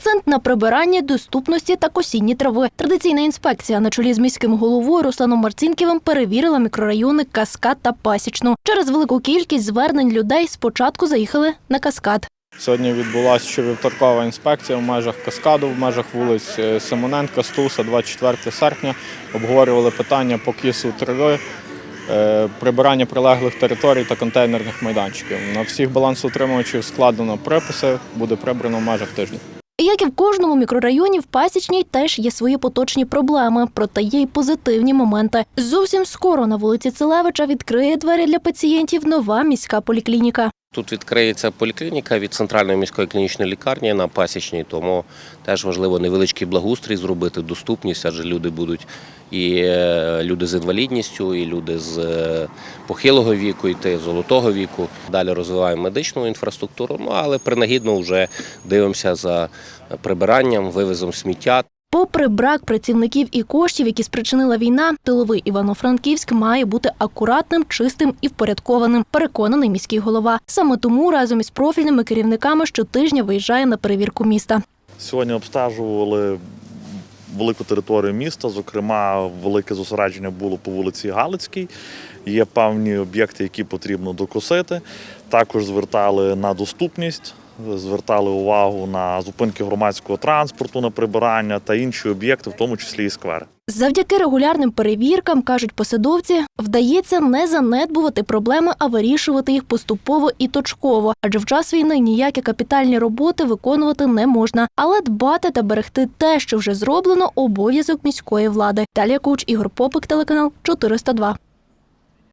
Акцент на прибиранні, доступності та косінні трави. Традиційна інспекція на чолі з міським головою Русланом Марцінківим перевірила мікрорайони Каскад та Пасічну. Через велику кількість звернень людей спочатку заїхали на каскад. Сьогодні відбулася щовівторкова інспекція в межах каскаду, в межах вулиць е, Симоненка, Стуса, 24 серпня. Обговорювали питання по кісу трави, е, прибирання прилеглих територій та контейнерних майданчиків. На всіх балансоутримувачів складено приписи, буде прибрано в межах тижня. Як і в кожному мікрорайоні, в Пасічній теж є свої поточні проблеми, проте є й позитивні моменти. Зовсім скоро на вулиці Целевича відкриє двері для пацієнтів нова міська поліклініка. Тут відкриється поліклініка від центральної міської клінічної лікарні на пасічній, тому теж важливо невеличкий благоустрій зробити, доступність, адже люди будуть і е, люди з інвалідністю, і люди з е, похилого віку, і ти золотого віку. Далі розвиваємо медичну інфраструктуру, ну але принагідно вже дивимося за прибиранням, вивезом сміття. Попри брак працівників і коштів, які спричинила війна, тиловий Івано-Франківськ має бути акуратним, чистим і впорядкованим. Переконаний міський голова. Саме тому разом із профільними керівниками щотижня виїжджає на перевірку міста. Сьогодні обстежували велику територію міста. Зокрема, велике зосередження було по вулиці Галицькій. Є певні об'єкти, які потрібно докосити. Також звертали на доступність, звертали увагу на зупинки громадського транспорту, на прибирання та інші об'єкти, в тому числі і сквери. Завдяки регулярним перевіркам, кажуть посадовці, вдається не занедбувати проблеми, а вирішувати їх поступово і точково. Адже в час війни ніякі капітальні роботи виконувати не можна. Але дбати та берегти те, що вже зроблено, обов'язок міської влади. Далі коуч Ігор Попик, телеканал 402.